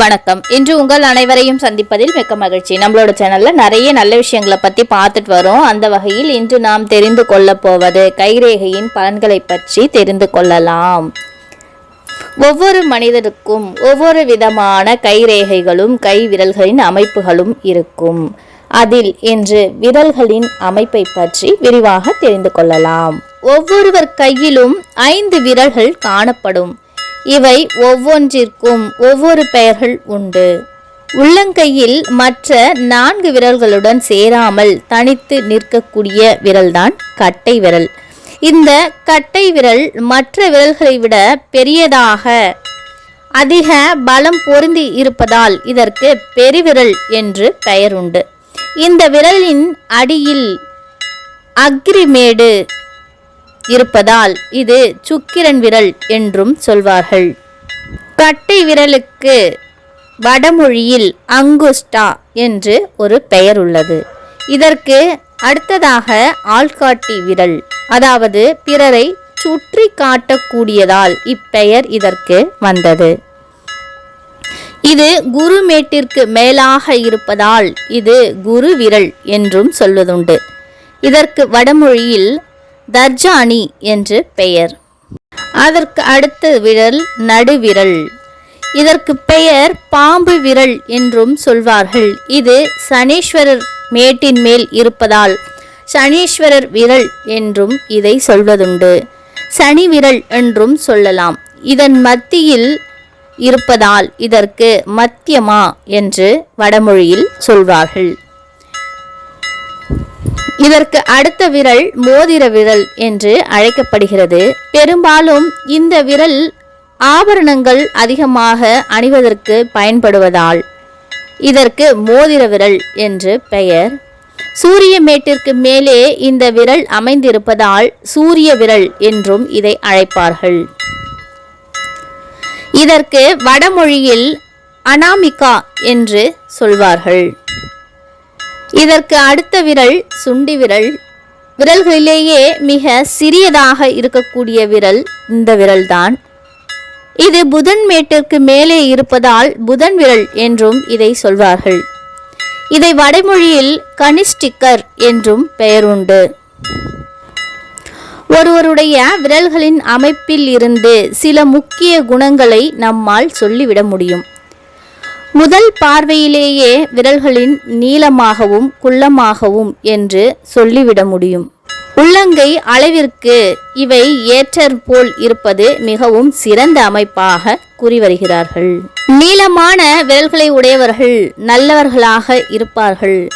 வணக்கம். இன்று உங்கள் அனைவரையும் சந்திப்பதில் மிக்க மகிழ்ச்சி. நம்மளோட சேனல்ல நிறைய நல்ல விஷயங்களை பத்தி பார்த்துட்டு வரோம். அந்த வகையில் இன்று நாம் தெரிந்து கொள்ள போவது கைரேகையின் பலன்களை பற்றி தெரிந்து கொள்ளலாம். ஒவ்வொரு மனிதனுக்கும் ஒவ்வொரு விதமான கைரேகைகளும் கை விரல்களின் அமைப்புகளும் இருக்கும். அதில் இன்று விரல்களின் அமைப்பை பற்றி விரிவாக தெரிந்து கொள்ளலாம். ஒவ்வொருவர் கையிலும் ஐந்து விரல்கள் காணப்படும். இவை ஒவ்வொன்றிற்கும் ஒவ்வொரு பெயர்கள் உண்டு. உள்ளங்கையில் மற்ற நான்கு விரல்களுடன் சேராமல் தனித்து நிற்கக்கூடிய விரல்தான் கட்டை விரல். இந்த கட்டை விரல் மற்ற விரல்களை விட பெரியதாக அதிக பலம் பொருந்தி இருப்பதால் இதற்கு பெருவிரல் என்று பெயர் உண்டு இந்த விரலின் அடியில் அக்ரிமேடு இருப்பதால் இது சுக்கிரன் விரல் என்றும் சொல்வார்கள். கட்டை விரலுக்கு வடமொழியில் அங்குஸ்டா என்று ஒரு பெயர் உள்ளது. இதற்கு அடுத்ததாக ஆள்காட்டி விரல் அதாவது பிறரை சுற்றி காட்டக்கூடியதால் இப்பெயர் இதற்கு வந்தது. இது குருமேட்டிற்கு மேலாக இருப்பதால் இது குரு விரல் என்றும் சொல்வதுண்டு. இதற்கு வடமொழியில் தர்ஜானி என்று பெயர். அதற்கு அடுத்த விரல் நடுவிரல். இதற்கு பெயர் பாம்பு விரல் என்றும் சொல்வார்கள். இது சனீஸ்வரர் மேட்டின் மேல் இருப்பதால் சனீஸ்வரர் விரல் என்றும் இதை சொல்வதுண்டு. சனி விரல் என்றும் சொல்லலாம். இதன் மத்தியில் இருப்பதால் இதற்கு மத்தியமா என்று வடமொழியில் சொல்வார்கள். இதற்கு அடுத்த விரல் மோதிர விரல் என்று அழைக்கப்படுகிறது. பெரும்பாலும் இந்த விரல் ஆபரணங்கள் அதிகமாக அணிவதற்கு பயன்படுவதால். இதற்கு மோதிர விரல் என்று பெயர். சூரிய மேட்டிற்கு மேலே இந்த விரல் அமைந்திருப்பதால் சூரிய விரல் என்றும் இதை அழைப்பார்கள். இதற்கு வடமொழியில் அனாமிகா என்று சொல்வார்கள். இதற்கு அடுத்த விரல் சுண்டி விரல். விரல்களிலேயே மிக சிறியதாக இருக்கக்கூடிய விரல் இந்த விரல்தான். இது புதன் மேட்டிற்கு மேலே இருப்பதால் புதன் விரல் என்றும் இதை சொல்வார்கள். இதை வடமொழியில் கனிஸ்டிக்கர் என்றும் பெயருண்டு. ஒருவருடைய விரல்களின் அமைப்பில் இருந்து சில முக்கிய குணங்களை நம்மால் சொல்லிவிட முடியும். முதல் பார்வையிலேயே விரல்களின் நீளமாகவும் குள்ளமாகவும் என்று சொல்லிவிட முடியும். உள்ளங்கை அளவிற்கு இவை ஏற்றற்போல் இருப்பது மிகவும் சிறந்த அமைப்பாக கூறி வருகிறார்கள் நீளமான விரல்களை உடையவர்கள் நல்லவர்களாக இருப்பார்கள்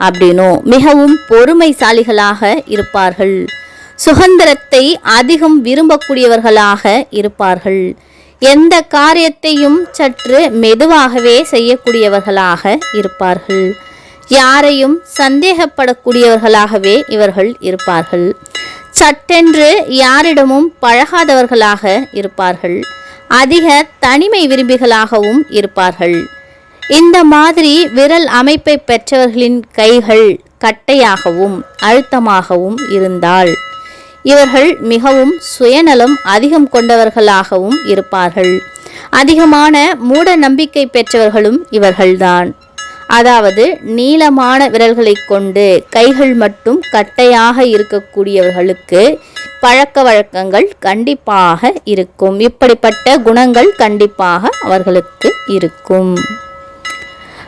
அப்படின்னும் மிகவும் பொறுமைசாலிகளாக இருப்பார்கள். சுதந்திரத்தை அதிகம் விரும்பக்கூடியவர்களாக இருப்பார்கள். எந்த காரியத்தையும் சற்று மெதுவாகவே செய்யக்கூடியவர்களாக இருப்பார்கள். யாரையும் சந்தேகப்படக்கூடியவர்களாகவே இவர்கள் இருப்பார்கள். சட்டென்று யாரிடமும் பழகாதவர்களாக இருப்பார்கள். அதிக தனிமை விரும்பிகளாகவும் இருப்பார்கள். இந்த மாதிரி விரல் அமைப்பை பெற்றவர்களின் கைகள் கட்டையாகவும் அழுத்தமாகவும் இருந்தால் இவர்கள் மிகவும் சுயநலம் அதிகம் கொண்டவர்களாகவும் இருப்பார்கள். அதிகமான மூட நம்பிக்கை பெற்றவர்களும் இவர்கள்தான். அதாவது நீளமான விரல்களை கொண்டு கைகள் மட்டும் கட்டையாக இருக்கக்கூடியவர்களுக்கு பழக்க வழக்கங்கள் கண்டிப்பாக இருக்கும். இப்படிப்பட்ட குணங்கள் கண்டிப்பாக அவர்களுக்கு இருக்கும்.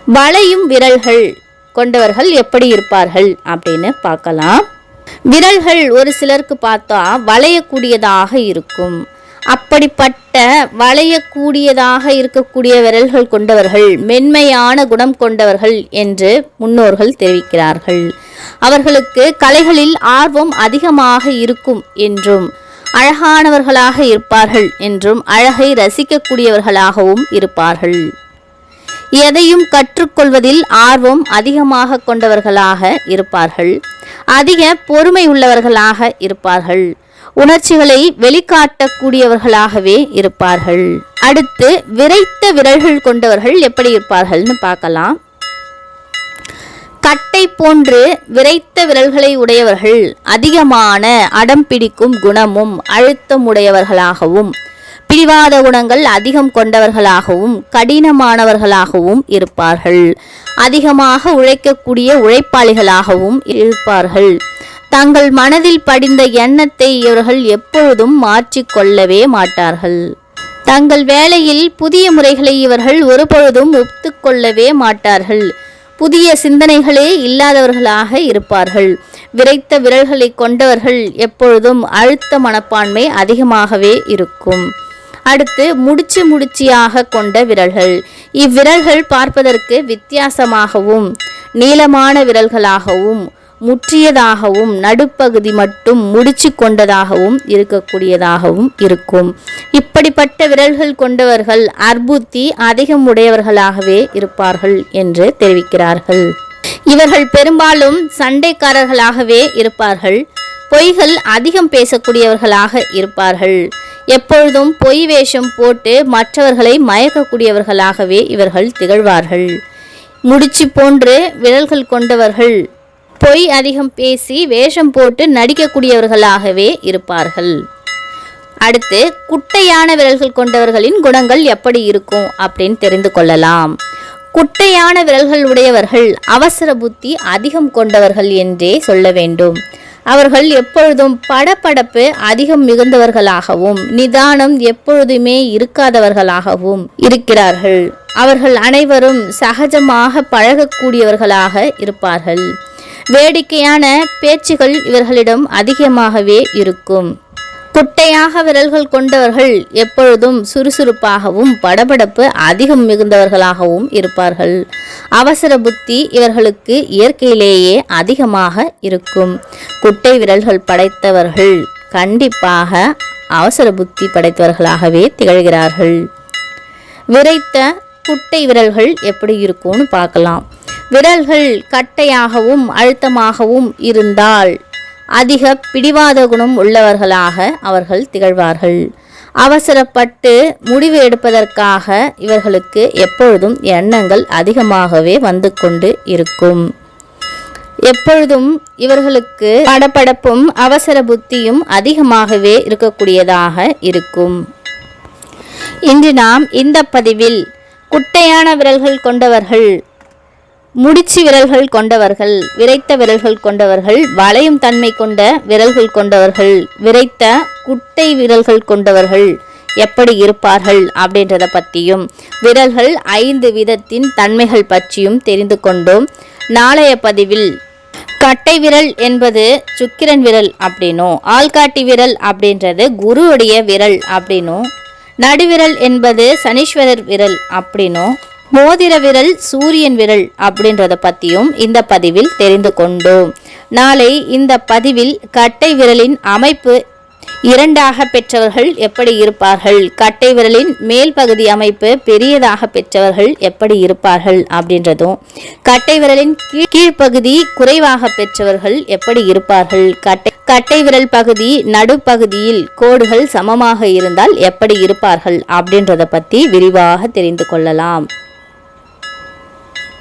வளையும் விரல்கள் கொண்டவர்கள் எப்படி இருப்பார்கள் அப்படின்னு பார்க்கலாம். விரல்கள் ஒரு சிலருக்கு பார்த்தா வளையக்கூடியதாக இருக்கும். அப்படிப்பட்ட வளையக்கூடியதாக இருக்கக்கூடிய விரல்கள் கொண்டவர்கள் மென்மையான குணம் கொண்டவர்கள் என்று முன்னோர்கள் தெரிவிக்கிறார்கள். அவர்களுக்கு கலைகளில் ஆர்வம் அதிகமாக இருக்கும் என்றும் அழகானவர்களாக இருப்பார்கள் என்றும் அழகை ரசிக்கக்கூடியவர்களாகவும் இருப்பார்கள். எதையும் கற்றுக்கொள்வதில் ஆர்வம் அதிகமாக கொண்டவர்களாக இருப்பார்கள். அதிக பொறுமை உள்ளவர்களாக இருப்பார்கள். உணர்ச்சிகளை வெளிக்காட்டக்கூடியவர்களாகவே இருப்பார்கள். அடுத்து விரைத்த விரல்கள் கொண்டவர்கள் எப்படி இருப்பார்கள்னு பார்க்கலாம். கட்டை போன்று விரைத்த விரல்களை உடையவர்கள் அதிகமான அடம் பிடிக்கும் குணமும் அழுத்தம் உடையவர்களாகவும் பிடிவாத குணங்கள் அதிகம் கொண்டவர்களாகவும் கடினமானவர்களாகவும் இருப்பார்கள். அதிகமாக உழைக்கக்கூடிய உழைப்பாளிகளாகவும் இருப்பார்கள். தங்கள் மனதில் படிந்த எண்ணத்தை இவர்கள் எப்பொழுதும் மாற்றிக்கொள்ளவே மாட்டார்கள். தங்கள் வேலையில் புதிய முறைகளை இவர்கள் ஒருபொழுதும் ஒத்துக்கொள்ளவே மாட்டார்கள். புதிய சிந்தனைகளே இல்லாதவர்களாக இருப்பார்கள். விரைத்த விரல்களை கொண்டவர்கள் எப்பொழுதும் அழுத்த மனப்பான்மை அதிகமாகவே இருக்கும். அடுத்து முடிச்சு முடிச்சியாக கொண்ட விரல்கள். இவ்விரல்கள் பார்ப்பதற்கு வித்தியாசமாகவும் நீளமான விரல்களாகவும் முற்றியதாகவும் நடுப்பகுதி மட்டும் முடிச்சு கொண்டதாகவும் இருக்கக்கூடியதாகவும் இருக்கும். இப்படிப்பட்ட விரல்கள் கொண்டவர்கள் அர்புத்தி அதிகம் உடையவர்களாகவே இருப்பார்கள் என்று தெரிவிக்கிறார்கள். இவர்கள் பெரும்பாலும் சண்டைக்காரர்களாகவே இருப்பார்கள். பொய்கள் அதிகம் பேசக்கூடியவர்களாக இருப்பார்கள். எப்பொழுதும் பொய் வேஷம் போட்டு மற்றவர்களை மயக்கக்கூடியவர்களாகவே இவர்கள் திகழ்வார்கள். முடிச்சு போன்று விரல்கள் கொண்டவர்கள் பொய் அதிகம் பேசி வேஷம் போட்டு நடிக்கக்கூடியவர்களாகவே இருப்பார்கள். அடுத்து குட்டையான விரல்கள் கொண்டவர்களின் குணங்கள் எப்படி இருக்கும் அப்படின்னு தெரிந்து கொள்ளலாம். குட்டையான விரல்கள் உடையவர்கள் அவசர புத்தி அதிகம் கொண்டவர்கள் என்றே சொல்ல வேண்டும். அவர்கள் எப்பொழுதும் படபடப்பு அதிகம் மிகுந்தவர்களாகவும் நிதானம் எப்பொழுதுமே இருக்காதவர்களாகவும் இருக்கிறார்கள். அவர்கள் அனைவரும் சகஜமாக பழகக்கூடியவர்களாக இருப்பார்கள். வேடிக்கையான பேச்சுகள் இவர்களிடம் அதிகமாகவே இருக்கும். குட்டையாக விரல்கள் கொண்டவர்கள் எப்பொழுதும் சுறுசுறுப்பாகவும் படபடப்பு அதிகம் மிகுந்தவர்களாகவும் இருப்பார்கள். அவசர புத்தி இவர்களுக்கு இயற்கையிலேயே அதிகமாக இருக்கும். குட்டை விரல்கள் படைத்தவர்கள் கண்டிப்பாக அவசர புத்தி படைத்தவர்களாகவே திகழ்கிறார்கள். விரைத்த குட்டை விரல்கள் எப்படி இருக்கும்னு பார்க்கலாம். விரல்கள் கட்டையாகவும் அழுத்தமாகவும் இருந்தால் அதிக பிடிவாத குணம் உள்ளவர்களாக அவர்கள் திகழ்வார்கள். அவசரப்பட்டு முடிவு எடுப்பதற்காக இவர்களுக்கு எப்பொழுதும் எண்ணங்கள் அதிகமாகவே வந்து கொண்டு இருக்கும். எப்பொழுதும் இவர்களுக்கு படப்படப்பும் அவசர புத்தியும் அதிகமாகவே இருக்கக்கூடியதாக இருக்கும். இன்று நாம் இந்த பதிவில் குட்டையான விரல்கள் கொண்டவர்கள் முடிச்சு விரல்கள் கொண்டவர்கள் விரைத்த விரல்கள் கொண்டவர்கள் வளையும் தன்மை கொண்ட விரல்கள் கொண்டவர்கள் விரைத்த குட்டை விரல்கள் கொண்டவர்கள் எப்படி இருப்பார்கள் அப்படின்றத பற்றியும் விரல்கள் ஐந்து விதத்தின் தன்மைகள் பற்றியும் தெரிந்து கொண்டோம். நாளைய பதிவில் கட்டை விரல் என்பது சுக்கிரன் விரல் அப்படின்னும் ஆள்காட்டி விரல் அப்படின்றது குருவுடைய விரல் அப்படின்னும் நடுவிரல் என்பது சனீஸ்வரர் விரல் அப்படின்னும் மோதிர விரல் சூரியன் விரல் அப்படின்றத பற்றியும் இந்த பதிவில் தெரிந்து கொண்டோம் நாளை இந்த பதிவில் கட்டை விரலின் அமைப்பு இரண்டாக பெற்றவர்கள் எப்படி இருப்பார்கள்? கட்டை விரலின் மேல் பகுதி அமைப்பு பெரியதாக பெற்றவர்கள் எப்படி இருப்பார்கள் அப்படின்றதும் கட்டை விரலின் கீழ்ப்பகுதி குறைவாக பெற்றவர்கள் எப்படி இருப்பார்கள்? கட்டை கட்டை விரல் பகுதி நடுப்பகுதியில் கோடுகள் சமமாக இருந்தால் எப்படி இருப்பார்கள் அப்படின்றத பற்றி விரிவாக தெரிந்து கொள்ளலாம்.